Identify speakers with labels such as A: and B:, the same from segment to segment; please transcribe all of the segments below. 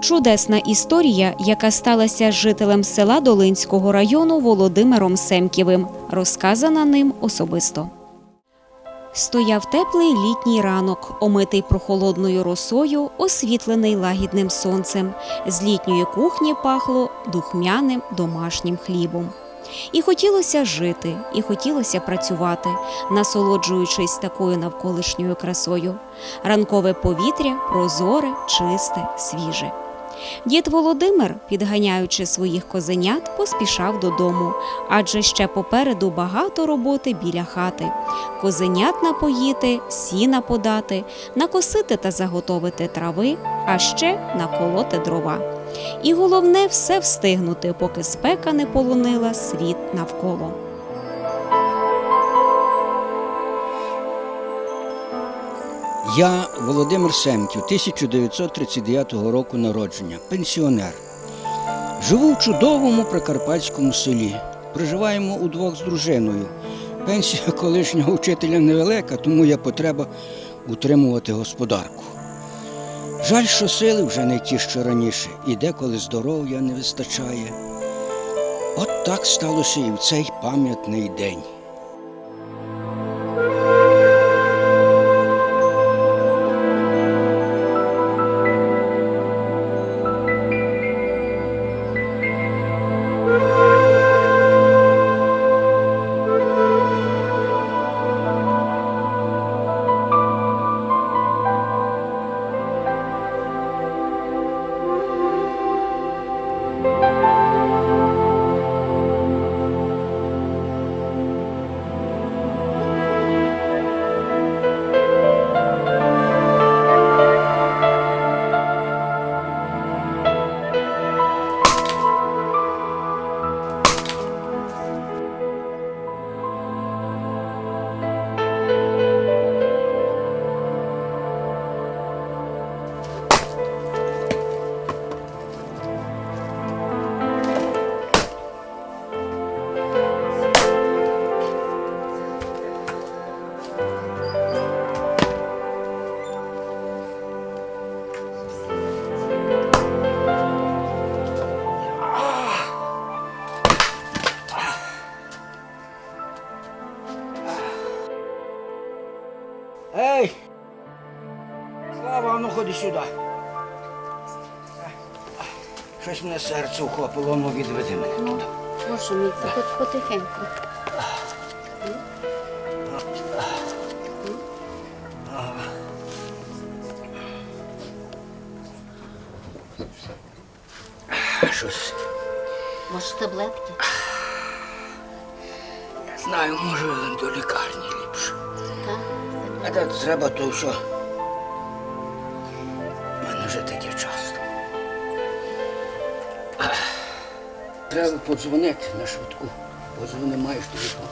A: Чудесна історія, яка сталася жителем села Долинського району Володимиром Семківим, розказана ним особисто. Стояв теплий літній ранок, омитий прохолодною росою, освітлений лагідним сонцем. З літньої кухні пахло духмяним домашнім хлібом. І хотілося жити, і хотілося працювати, насолоджуючись такою навколишньою красою. Ранкове повітря прозоре, чисте, свіже. Дід Володимир, підганяючи своїх козенят, поспішав додому, адже ще попереду багато роботи біля хати. Козенят напоїти, сіна подати, накосити та заготовити трави, а ще наколоти дрова. І головне все встигнути, поки спека не полонила світ навколо.
B: Я Володимир Семків, 1939 року народження, пенсіонер. Живу в чудовому прикарпатському селі. Проживаємо удвох з дружиною. Пенсія колишнього вчителя невелика, тому є потреба утримувати господарку. Жаль, що сили вже не ті, що раніше, і деколи здоров'я не вистачає. От так сталося і в цей пам'ятний день. Ей! Слава, ну ходи сюди. Щось мене серце ухопило, ну відведи мене туди.
C: Боже мій, це хоч потихеньку.
B: Щось.
C: Може, таблетки?
B: Я знаю, може до лікарні ліпше.
C: Так?
B: А так треба то що мене вже таке часто. Треба подзвонити на швидку. Подзвони маєш телефон.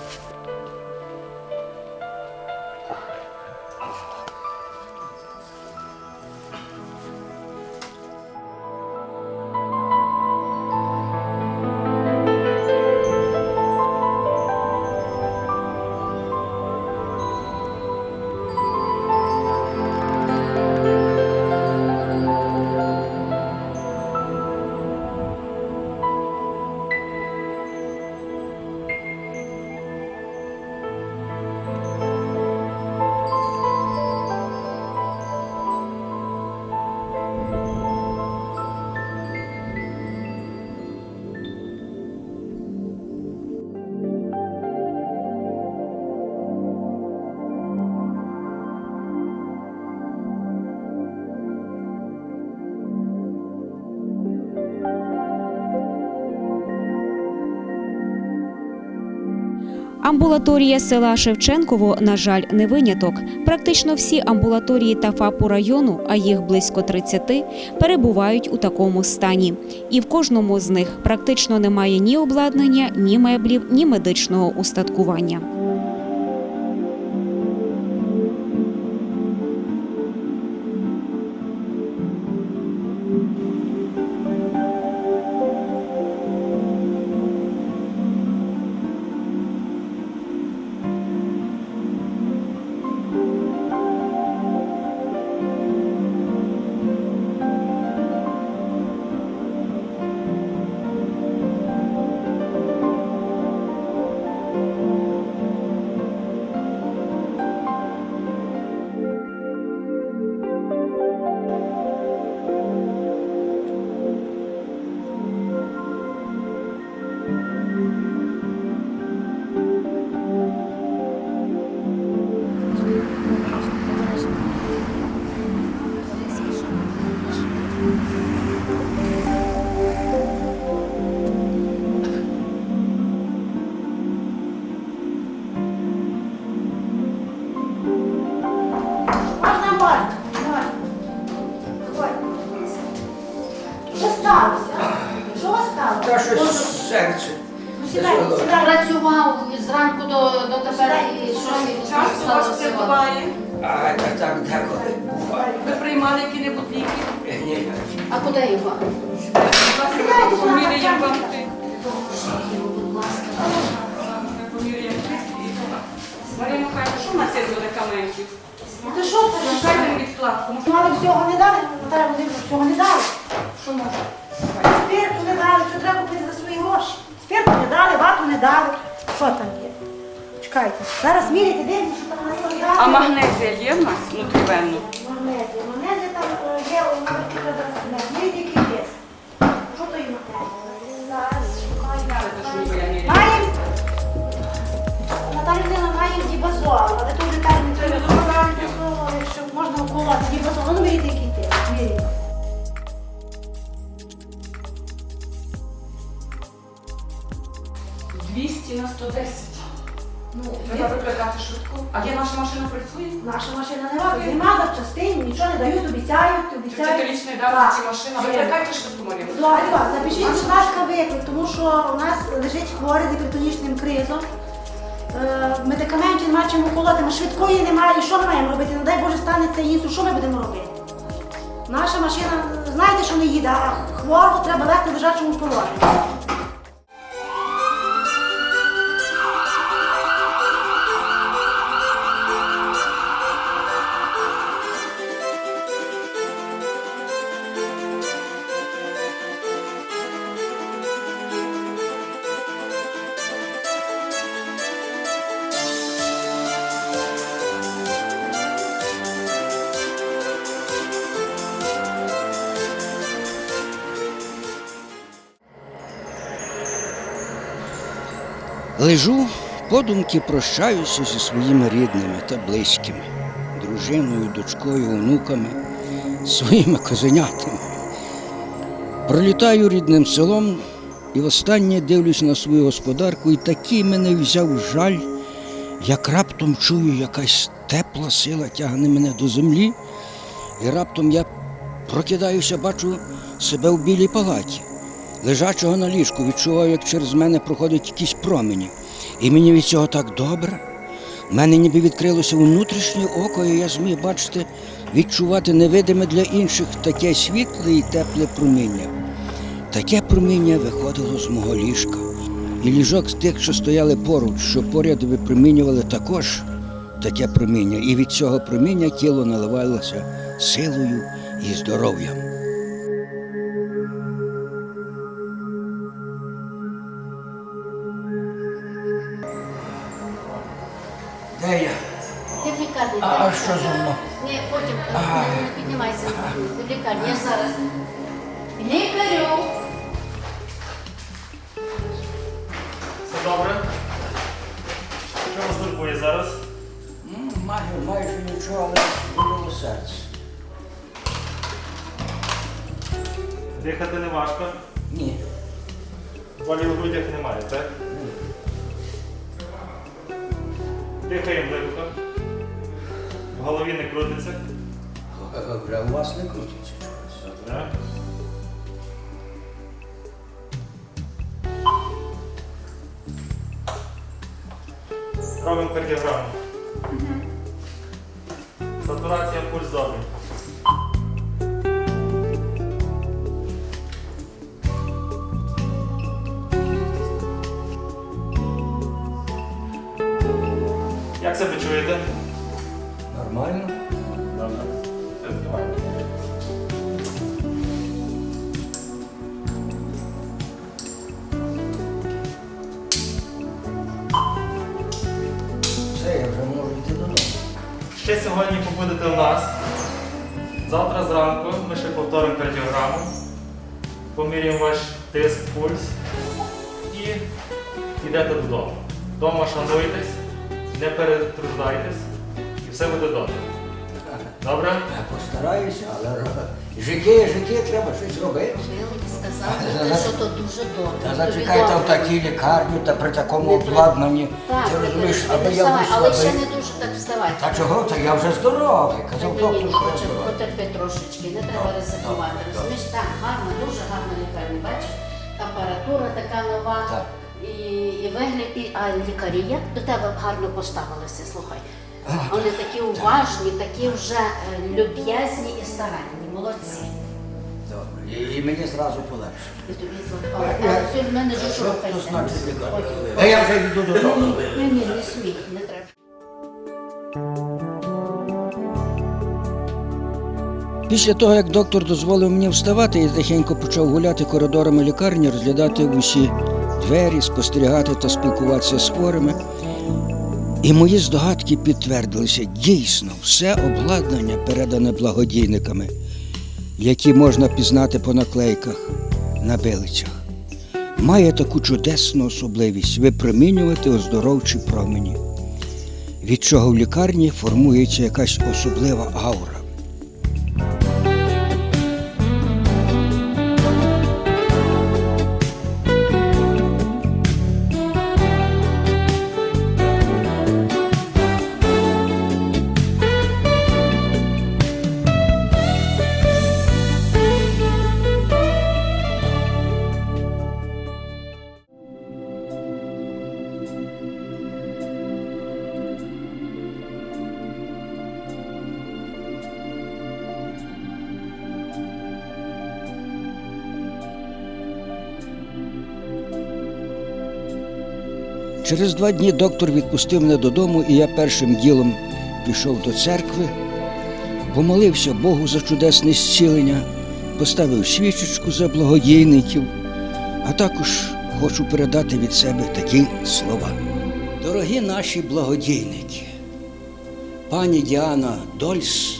A: Амбулаторія села Шевченково, на жаль, не виняток. Практично всі амбулаторії та ФАПу району, а їх близько 30, перебувають у такому стані. І в кожному з них практично немає ні обладнання, ні меблів, ні медичного устаткування.
D: Сідайте, сідайте.
C: Працював зранку до, до тепер і щось
D: Часто вас це буває?
B: А так, так, деколи буває.
D: Ви приймали які-небудь ліки?
B: Ні.
C: А куди його?
D: Сідайте, поміряємо вам ти. Поміряємо Марія Михайлівна, що в нас є з медикаментів?
C: Ти що ти?
D: Шукайте мені відкладку. Може,
E: Мали всього не дали, Наталя Володимирівна, всього не дали.
D: Що може?
E: Спирту не дали, що треба купити за свої гроші. Спирту не дали, вату не дали. Що там є? Чекайте. Зараз міряйте, дивіться, що там на дали.
D: А магнезія є в нас внутрівенно?
E: Магнезія. Магнезія там е, є у марки зараз. Міряйте, який є. Що то є магнезія? Маємо. Наталя Володимирівна, маємо дібазол, але тут деталі не треба. Якщо можна уколоти дібазол, ну міряйте, який ти. Міряйте.
D: А де наша машина працює?
E: Наша машина не робить, нема запчастин, нічого не дають, обіцяють, обіцяють. Так.
D: давності машина. Викликайте швидку, Марія.
E: Добре, запишіть, будь ласка, виклик, тому що у нас лежить хворий з гіпертонічним кризом. Е, медикаментів нема чим уколоти, ми швидкої немає, і що ми маємо робити? Не дай Боже, станеться інсульт, що ми будемо робити? Наша машина, знаєте, що не їде, а хворого треба легко в лежачому положенні.
B: Лежу, подумки прощаюся зі своїми рідними та близькими, дружиною, дочкою, онуками, своїми козенятами. Пролітаю рідним селом і востаннє дивлюсь на свою господарку, і такий мене взяв жаль, як раптом чую, якась тепла сила тягне мене до землі, і раптом я прокидаюся, бачу себе в білій палаті. Лежачого на ліжку відчуваю, як через мене проходять якісь промені. І мені від цього так добре. У мене ніби відкрилося внутрішнє око, і я зміг бачити, відчувати невидиме для інших таке світле і тепле проміння. Таке проміння виходило з мого ліжка. І ліжок з тих, що стояли поруч, що поряд випромінювали також таке проміння. І від цього проміння тіло наливалося силою і здоров'ям. А, що зі мною?
C: Ні, потім не, не піднімайся. В лікарні. Я зараз. Лікарю.
F: Все добре? Що вас турбує зараз?
B: Ну, майже, майже нічого, але боліло серце.
F: Дихати не важко,
B: Ні.
F: болі в грудях немає, так? Ні. Дихаємо глибоко. Голові не крутиться.
B: Вже у вас не крутиться чогось.
F: Добре. Робимо кардіограму. Сатурація пульс добрий. Як себе чуєте?
B: Нормально?
F: Все, давай.
B: Все, я вже можу йти додому.
F: Ще сьогодні побудете у нас. Завтра зранку ми ще повторимо кардіограму, поміряємо ваш тиск, пульс і йдете додому. Дома шануйтесь, не перетруждайтесь все буде добре. Добре?
B: Я постараюся, але життя, життя, треба щось робити.
C: Сказали, що то дуже добре.
B: Та
C: Тобі
B: зачекайте в такій лікарні та при такому обладнанні.
C: Так,
B: Ти розумієш, аби я був
C: але ще не дуже так вставати.
B: Та чого? Та я вже здоровий. Казав доктор, що я
C: потерпи трошечки, не треба ризикувати. Розумієш, так, гарно, дуже гарна лікарня, бачиш? апаратура така нова. І, і вигляд, і, а лікарі як до тебе гарно поставилися, слухай. Вони такі уважні, такі вже е, люб'язні і старанні, молодці.
B: Добре. І, мені зразу полегше.
C: І тобі зла- А, а сьогодні в мене ж рухайся.
B: А я вже йду додому.
C: Ні, ні, не смій, не треба.
B: Після того, як доктор дозволив мені вставати, я тихенько почав гуляти коридорами лікарні, розглядати усі двері, спостерігати та спілкуватися з хворими. І мої здогадки підтвердилися. Дійсно, все обладнання передане благодійниками, які можна пізнати по наклейках на билицях, має таку чудесну особливість випромінювати оздоровчі промені, від чого в лікарні формується якась особлива аура. Через два дні доктор відпустив мене додому, і я першим ділом пішов до церкви, помолився Богу за чудесне зцілення, поставив свічечку за благодійників, а також хочу передати від себе такі слова. Дорогі наші благодійники, пані Діана Дольс,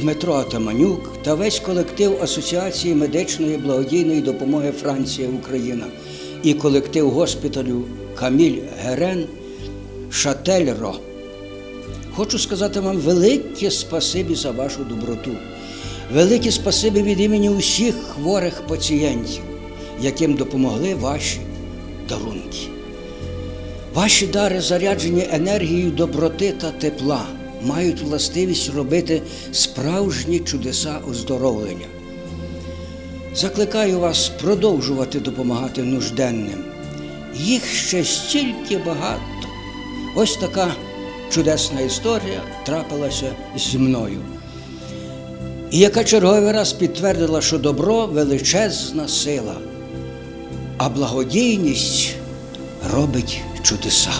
B: Дмитро Атаманюк та весь колектив Асоціації медичної благодійної допомоги Франція Україна і колектив госпіталю Каміль Герен Шательро. Хочу сказати вам велике спасибі за вашу доброту. Велике спасибі від імені усіх хворих пацієнтів, яким допомогли ваші дарунки. Ваші дари, заряджені енергією доброти та тепла, мають властивість робити справжні чудеса оздоровлення. Закликаю вас продовжувати допомагати нужденним. Їх ще стільки багато. Ось така чудесна історія трапилася зі мною. І яка черговий раз підтвердила, що добро величезна сила, а благодійність робить чудеса.